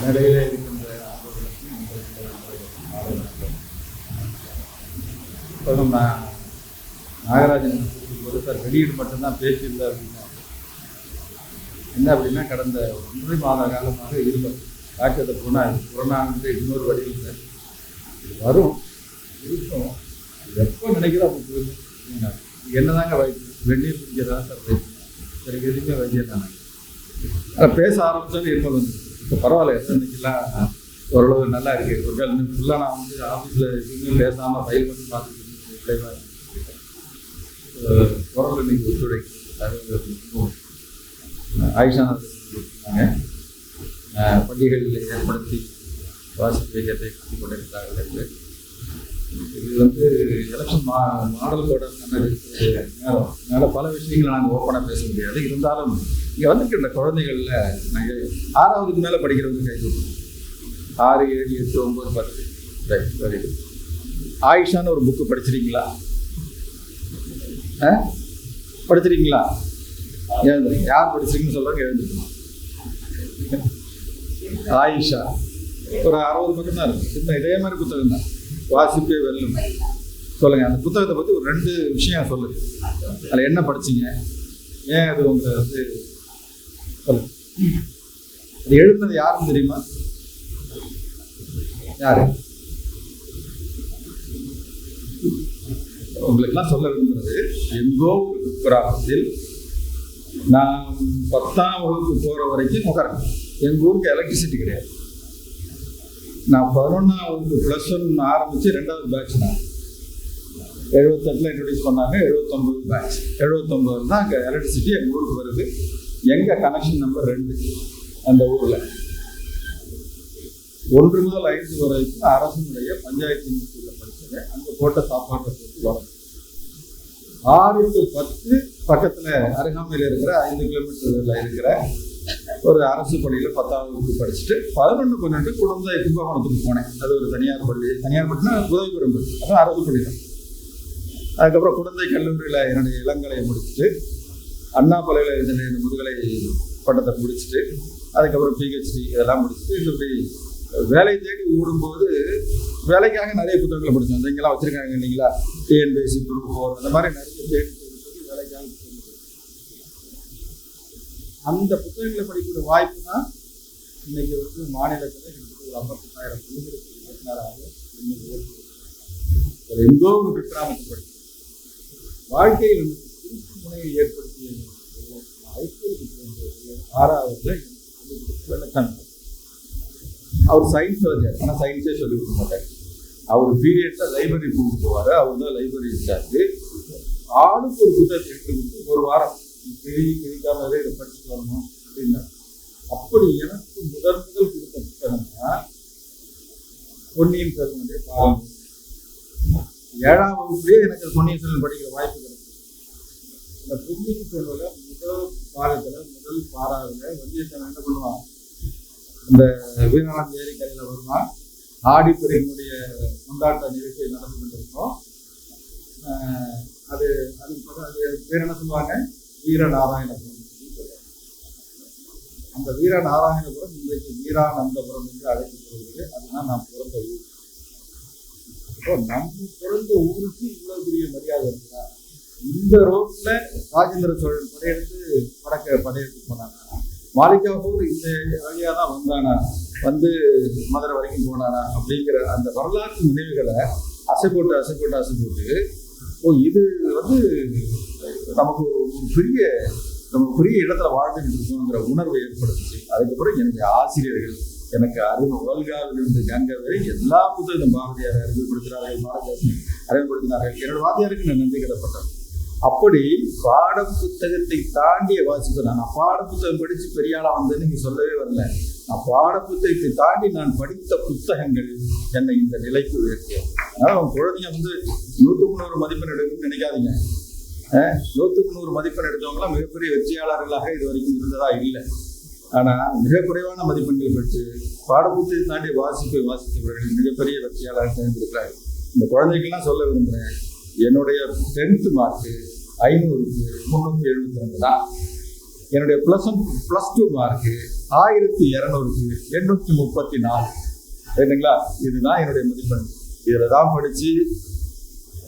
மேடையில் இருக்கின்ற ஆர்வலர்களுக்கும் உங்களுக்கு இப்போ நம்ம நாகராஜன் ஒரு சார் வெளியீடு மட்டும்தான் பேச்சு அப்படின்னா என்ன அப்படின்னா கடந்த ஒன்றரை மாத காலமாக இருந்தோம் டாக்டர் போனால் கொரோனான்ற இன்னொரு வடிவில் இது வரும். இருக்கும். எப்போ நினைக்கிறோம் அப்போ போயிடும். என்னதாங்க வைத்தியம் வெந்நீர் குடிக்கிறதா சார் வைத்தியம் சரி எதுவுமே வைத்தியம் தானே. ஆனால் பேச ஆரம்பிச்சாலும் இருமல் வந்து இப்போ பரவாயில்ல எத்தனைக்கெல்லாம் ஓரளவு நல்லா இருக்கு. ஒரு கால் ஃபுல்லாக நான் வந்து ஆஃபீஸில் எதுவுமே பேசாமல் ஃபைல் பண்ணி பார்த்துட்டு விளைவாக குரல் இன்னைக்கு நீங்கள் அது ஆயுஷா பண்டிகைகளில் பள்ளிகளில் ஏற்படுத்தி வாசிப்பு இயக்கத்தை கற்றுக் கொண்டிருக்கிறார்கள் என்று இது வந்து எலெக்ஷன் மா மாடல் கூட நேரம் பல விஷயங்களை நாங்கள் ஓப்பனாக பேச முடியாது. இருந்தாலும் இங்கே வந்துட்டு இந்த குழந்தைகளில் நாங்கள் ஆறாவதுக்கு மேலே படிக்கிறவங்க கை கொடுக்கணும் ஆறு ஏழு எட்டு ஒம்பது பத்து. ரைட் வெரி குட் ஆயிஷான்னு ஒரு புக்கு படிச்சிருக்கீங்களா? ஆ? படிச்சிருக்கீங்களா? எழுந்துருங்க யார் படிச்சிருக்கீங்கன்னு சொல்கிறாங்க எழுந்துருக்கணும் ஆயிஷா. ஒரு அறுபது பக்கம் தான் இருக்கு. சின்ன இதே மாதிரி புத்தகம் தான் வாசிப்பே வெல்லும் சொல்லுங்க அந்த புத்தகத்தை பற்றி ஒரு ரெண்டு விஷயம் சொல்லுங்க அதில் என்ன படிச்சீங்க? ஏன் அது உங்களை வந்து சொல்லுங்க அது எழுதுனது யாருன்னு தெரியுமா? யாரு? உங்களுக்கெல்லாம் சொல்ல விரும்புறது எங்கோ ஒரு கிராமத்தில் நான் பத்தாம் வகுப்பு போகிற வரைக்கும் உட்காரேன் எங்கள் ஊருக்கு எலக்ட்ரிசிட்டி கிடையாது. நான் பதினொன்றாம் வந்து ப்ளஸ் ஒன் ஆரம்பித்து ரெண்டாவது பேட்ச் நான். எழுபத்தெட்டில் இன்ட்ரடியூஸ் பண்ணாங்க எழுபத்தொம்பது பேட்ச் எழுபத்தொம்பது தான் அங்கே எலக்ட்ரிசிட்டி எங்கள் ஊருக்கு வருது. எங்கள் கனெக்ஷன் நம்பர் ரெண்டு அந்த ஊரில். ஒன்று முதல் ஐந்து வரைக்கும் அரசனுடைய பஞ்சாயத்து ஸ்கூலில் படித்தேன் அங்கே போட்ட சாப்பாட்டை போட்டு வரும். ஆறு டு பத்து பக்கத்தில் அருகாமையில் இருக்கிற ஐந்து கிலோமீட்டரில் இருக்கிற ஒரு அரசு பள்ளியில் பத்தாவது வகுப்பு படிச்சுட்டு பதினொன்று பன்னெண்டு குழந்தை கும்பகோணத்துக்கு போனேன். அது ஒரு தனியார் பள்ளி. தனியார் பள்ளினா உதவி பெறும் பள்ளி. அதுவும் அரசு பள்ளி தான். அதுக்கப்புறம் குழந்தை கல்லூரியில் என்னுடைய இளங்கலையை முடிச்சுட்டு அண்ணா பல்கலை என்னுடைய முதுகலை பட்டத்தை முடிச்சுட்டு அதுக்கப்புறம் பிஹெச்டி இதெல்லாம் முடிச்சுட்டு இப்படி வேலை தேடி ஓடும்போது வேலைக்காக நிறைய புத்தகங்களை படித்தோம் இங்கெல்லாம் வச்சுருக்காங்க இல்லைங்களா? டிஎன்பிஎஸ்சி குரூப் ஃபோர் அந்த மாதிரி நிறைய தேடி வேலைக்காக அந்த புத்தகங்களை படிக்கிற வாய்ப்பு தான் இன்னைக்கு வந்து மாநிலத்தில் கிட்டத்தட்ட ஒரு ஐம்பத்தெட்டாயிரம் குழுக்களுக்கு இயக்குனராக இன்னைக்கு எங்கோ ஒரு கிராமத்தில் படிக்கும் வாழ்க்கையில் வந்து திருப்பு முனையை ஏற்படுத்திய ஐபிஎல் அவர் சயின்ஸ் வச்சார் ஆனால் சயின்ஸே சொல்லி கொடுக்க மாட்டார். அவர் பீரியட்ல லைப்ரரி கூப்பிட்டு போவார். அவர் தான் லைப்ரரி இருக்காரு ஆளுக்கு ஒரு புத்தகத்தை எடுத்து கொடுத்து ஒரு வாரம் கிழி கிழிக்காமலே இதை படிச்சுட்டு வரணும் அப்படின்னா அப்படி எனக்கு முதல் முதல் கொடுத்த புத்தகம்னா பொன்னியின் செல்வனுடைய பாகம் ஏழாம் வகுப்புலேயே எனக்கு பொன்னியின் செல்வன் படிக்கிற வாய்ப்பு கிடைக்கும் இந்த பொன்னியின் செல்வல முதல் பாகத்துல முதல் பாராவில் வந்தியத்தன் என்ன பண்ணுவான்? இந்த வீரநாத் ஏரிக்கரையில் வருவான். ஆடிப்பெருனுடைய கொண்டாட்ட நிகழ்ச்சி நடந்து கொண்டிருக்கோம். அது அது அது பேர் என்ன சொல்லுவாங்க? வீரநாராயணபுரம் அந்த வீரநாராயணபுரம் இன்றைக்கு வீரானந்தபுரம் என்று அழைக்கப்படுகிறது. அதுதான் நான் பிறந்த ஊர் இப்போ நம்ம பிறந்த ஊருக்கு இவ்வளவு பெரிய மரியாதை இருக்குதா இந்த ரோட்ல ராஜேந்திர சோழன் படையெடுத்து வடக்க படையெடுத்து போனாங்க மாளிகாவூர் இந்த வழியாக தான் வந்தானா? வந்து மதுரை வரைக்கும் போனானா அப்படிங்கிற அந்த வரலாற்று நினைவுகளை அசை போட்டு அசை போட்டு அசை போட்டு ஓ இது வந்து நமக்கு ஒரு பெரிய நம்ம பெரிய இடத்துல வாழ்ந்துகிட்டு இருக்கோங்கிற உணர்வை ஏற்படுத்துச்சு. அதுக்கப்புறம் எனக்கு ஆசிரியர்கள் எனக்கு அருண் உலகாவிலிருந்து கங்கை வரை எல்லா புத்தகம் பாரதியார் அறிமுகப்படுத்தினார்கள் பாரதிதாசன் அறிமுகப்படுத்தினார்கள். என்னோட வாத்தியாருக்கு நான் நன்றி கடப்பட்டேன் அப்படி பாட புத்தகத்தை தாண்டிய வாசிப்பு நான் பாட புத்தகம் படித்து பெரிய வந்தேன்னு நீங்கள் சொல்லவே வரல. நான் பாட புத்தகத்தை தாண்டி நான் படித்த புத்தகங்கள் என்னை இந்த நிலைக்கு உயர்த்தியது. அதனால் குழந்தைங்க வந்து நூற்றுக்கு நூறு மதிப்பெண் எடுக்கணும்னு நினைக்காதீங்க. நூற்றுக்கு நூறு மதிப்பெண் எடுத்தவங்களாம் மிகப்பெரிய வெற்றியாளர்களாக இது வரைக்கும் இருந்ததா இல்லை. ஆனால் மிக குறைவான மதிப்பெண்கள் பெற்று பாடப்புத்தகத்தை தாண்டி வாசிப்பை வாசித்தவர்கள் மிகப்பெரிய வெற்றியாளர்கள் தேர்ந்தெடுக்கிறார்கள் இந்த குழந்தைகள்லாம் சொல்ல விரும்புகிறேன் என்னுடைய டென்த்து மார்க்கு ஐநூறுக்கு முந்நூற்றி எழுபத்தி ரெண்டு தான். என்னுடைய plus one plus two mark ஆயிரத்தி இரநூறுக்கு எண்ணூற்றி முப்பத்தி நாலு. ரைட்டுங்களா இதுதான் என்னுடைய மதிப்பெண். இதில் தான் படித்து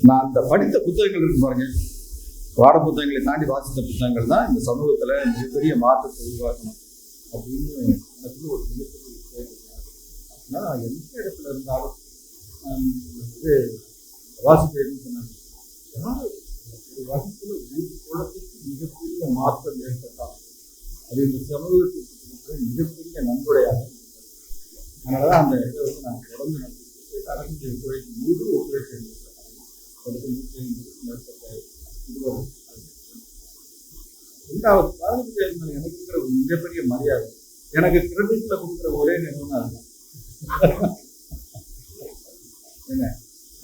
நான் அந்த படித்த புத்தகங்கள் இருக்கு பாருங்கள் பாட புத்தகங்களை தாண்டி வாசித்த புத்தகங்கள் தான் இந்த சமூகத்தில் மிகப்பெரிய மாற்றத்தை உருவாக்கணும். அப்படின்னு எனக்கு ஒரு மிகப்பெரிய தேவை. நான் எந்த இடத்துல இருந்தாலும் நான் வந்து வாசிப்பேன்னு சொன்னாங்க. யார்? ஒரு வகுப்புல மிகப்பெரிய மாற்றம் ஏற்பட்டால் அது இந்த சமூகத்திற்கு மிகப்பெரிய நன்கொடையாக அதனால தான் அந்த இதை வந்து நான் தொடர்ந்து நடத்திட்டு அரசு துறைக்கு முழு ஒத்துழைப்பு அளிக்கிறேன். ஒரு நூற்றி ஐம்பதுக்கும் மேற்பட்ட எனக்கு இருக்கிற ஒரு மிகப்பெரிய மரியாதை. எனக்கு கிரெடிட்ல கொடுக்குற ஒரே நிறுவனம் அதுதான் என்ன?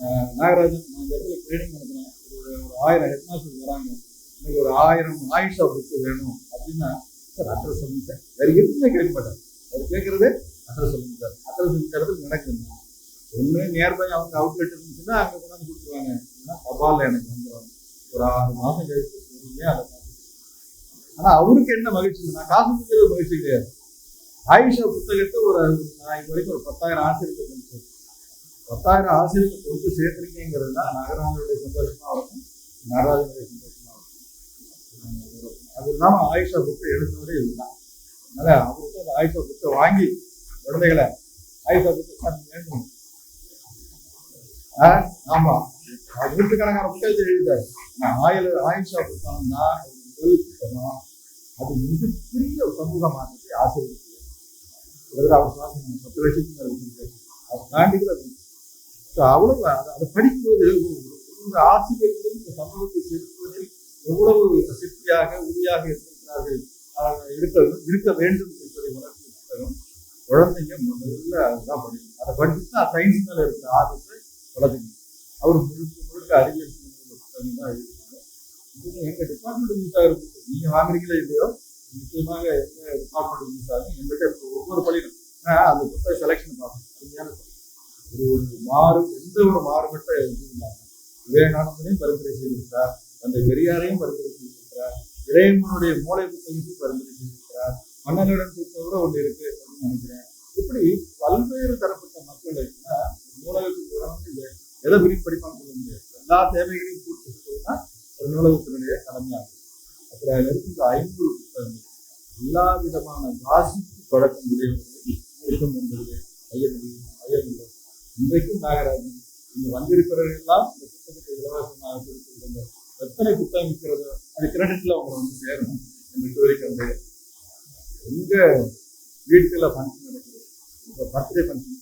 ஆஹ் நாகராஜன் நான் இந்த இடத்துல ட்ரைனிங் நடத்துறேன். ஒரு ஒரு ஆயிரம் ஹெட்மாஸ்டர் வராங்க. எனக்கு ஒரு ஆயிரம் ஆயுஷா புக்கு வேணும் அப்படின்னா சார் அட்ரஸ் சொல்லுங்க சார். வேற எதுவுமே கேட்க மாட்டார் அவர் கேட்கறதே அட்ரஸ் சொல்லுங்க சார். அட்ரஸ் சொல்லுங்க இடத்துல நடக்குதுங்க ஒன்று நியர்பை அவங்க அவுட்லெட் இருந்துச்சுன்னா அங்கே கொண்டாந்து கொடுத்துருவாங்க. ஏன்னா தபால் எனக்கு ஒரு ஆறு மாதம் கழிச்சு அதை பார்த்துட்டு அவருக்கு என்ன மகிழ்ச்சி நான் காசு கொடுக்கறது மகிழ்ச்சி கிடையாது. ஆயுஷா புத்தகத்தை ஒரு நான் இது வரைக்கும் ஒரு பத்தாயிரம் ஆசிரியத்தை கொடுத்து பத்தாயிரம் ஆசிரியர்கள் கொடுத்து சேர்த்துருக்கீங்கிறது தான் நகராஜனுடைய சந்தோஷமா இருக்கும் நடராஜனுடைய சந்தோஷமா இருக்கும். அது இல்லாமல் ஆயுஷா புக்கை எழுதுனதே இதுதான். அதனால அவருக்கு அந்த ஆயுஷா புக்கை வாங்கி குழந்தைகளை ஆயுஷா புக்கை வேண்டும்? ஆமா. நூற்றுக்கணக்கான புத்தகத்தை எழுதாரு நான் ஆயில் ஆயிஷா புத்தகம் தான் புத்தகம் அது மிகப்பெரிய ஒரு சமூக மாற்றத்தை ஆசிரியர் இவர் அவர் சுவாசம் பத்து லட்சத்துக்கு அவர் கொடுத்திருக்காரு. அதை அவ்வளவு அதை படிக்கும்போது ஒரு- ஒரு ஆசிரியர்கள் இந்த சமூகத்தை செலுத்துவதில் எவ்வளவு சக்தியாக உறுதியாக இருந்திருக்கிறார்கள் இருக்க இருக்க வேண்டும் என்பதை உணர்ந்து புத்தகம் குழந்தைங்க முதல்ல அதுதான் படிக்கணும் அதை படிச்சு தான் சயின்ஸ் மேலே இருக்கிற ஆர்வத்தை வளர்த்துக்கணும் அவர் முழுக்க முழுக்க அறிவியல் தான் எழுதினாங்க எங்க டிபார்ட்மெண்ட் யூஸ் ஆகிருக்கு நீங்க வாங்குறீங்களே இல்லையோ நிச்சயமாக எந்த டிபார்ட்மெண்ட் மிஸ் ஆகும் எங்கிட்ட ஒவ்வொரு பள்ளியிலும். ஆனா அந்த புத்தக செலெக்ஷன் பார்க்கணும். அருமையான ஒரு ஒரு மாறு எந்த ஒரு மாறுபட்ட இது இல்லாம. விவேகானந்தனையும் பரிந்துரை செய்திருக்கிறார். அந்த பெரியாரையும் பரிந்துரை செய்திருக்கிறார். இறைவனுடைய மூளை புத்தகத்தையும் பரிந்துரை செய்திருக்கிறார். மன்னனிடம் புத்தகம் கூட ஒன்று இருக்கு அப்படின்னு நினைக்கிறேன். இப்படி பல்வேறு தரப்பட்ட மக்கள் நூலகத்துக்கு எதை விரும்பி படிப்பான்னு சொல்ல முடியாது. எல்லா தேவைகளையும் பூர்த்தி செய்வதுனா ஒரு நூலகத்தினுடைய கடமையாகும். அப்புறம் அதில் இருக்கின்ற ஐம்பது புத்தகங்கள் எல்லா விதமான வாசிப்பு பழக்கம் உடையவர்களை இருக்கும் என்பது ஐயமுடியும் ஐயமில்லை இன்றைக்கும் நாகராஜன் இங்க வந்திருக்கிறவர்கள் எல்லாம் இந்த புத்தகத்தை இலவசமாக கொடுத்திருக்கின்ற எத்தனை புத்தகம் இருக்கிறதோ? அது கிரெடிட்ல அவங்க வந்து சேரணும் என்று கோரிக்கை உங்க வீட்டுல ஃபங்க்ஷன் நடக்குது. உங்க பர்த்டே ஃபங்க்ஷன்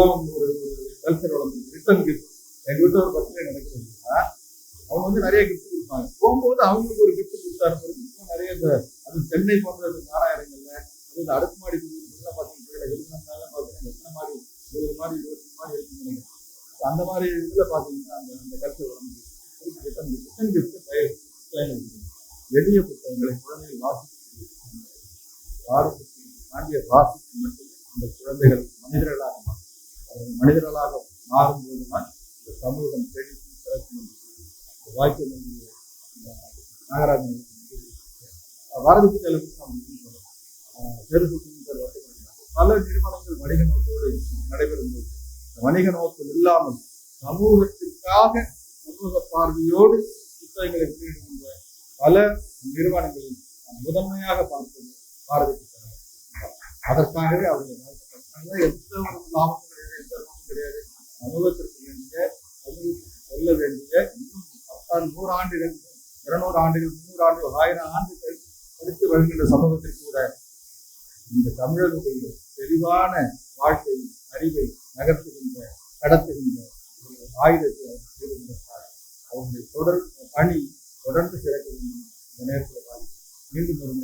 இதெல்லாம் ஒரு கல்ச்சர் வளர்ந்து ரிட்டர்ன் கிஃப்ட் எங்க வீட்டில் ஒரு பர்த்டே நடக்குதுன்னா அவங்க வந்து நிறைய கிஃப்ட் கொடுப்பாங்க. போகும்போது அவங்களுக்கு ஒரு கிஃப்ட் கொடுத்தாரு நிறைய இந்த அது சென்னை போன்ற இந்த அது இந்த அடுக்குமாடி குடியிருப்புலாம் பார்த்தீங்கன்னா எழுதுனால பார்த்தீங்கன்னா எத்தனை மாதிரி இருபது மாதிரி இருபத்தி மாதிரி இருக்குன்னு நினைக்கிறேன். அந்த மாதிரி இதுல பார்த்தீங்கன்னா அந்த அந்த கல்ச்சர் வளர்ந்து ரிட்டர்ன் கிஃப்ட் ரிட்டர்ன் கிஃப்ட் எளிய புத்தகங்களை குழந்தைகள் வாசிக்க பாடத்திற்கு தாண்டிய வாசிப்பு அந்த குழந்தைகள் மனிதர்களாக மனிதர்களாக மாறும்போது தான் இந்த சமூகம் செழித்து சிறக்கும் என்று வாய்ப்பு நாகராஜன் அவர்களுக்கு பாரதி புத்தகங்களுக்கு நாம் பல நிறுவனங்கள் வணிக நோக்கோடு நடைபெறும் போது வணிக நோக்கம் இல்லாமல் சமூகத்திற்காக சமூக பார்வையோடு புத்தகங்களை வெளியிடுகின்ற பல நிறுவனங்களில் முதன்மையாக பார்ப்பது பாரதி புத்தகம் அதற்காகவே அவர்கள் எந்த ஒரு லாபம் கிடையாது எந்த லாபமும் கிடையாது சமூகத்திற்கு வேண்டிய சமூகத்திற்கு சொல்ல வேண்டிய இன்னும் பத்தாண்டு நூறு ஆண்டுகள் இருநூறு ஆண்டுகள் முந்நூறு ஆண்டுகள் ஆயிரம் ஆண்டுகள் எடுத்து வருகின்ற சமூகத்தில் கூட இந்த தமிழருடைய தெளிவான வாழ்க்கை அறிவை நகர்த்துகின்ற கடத்துகின்ற ஒரு ஆயுதத்தை அவர் செய்திருந்தார் அவருடைய தொடர் பணி தொடர்ந்து சிறக்க வேண்டும். இந்த நேரத்தில் மீண்டும் ஒரு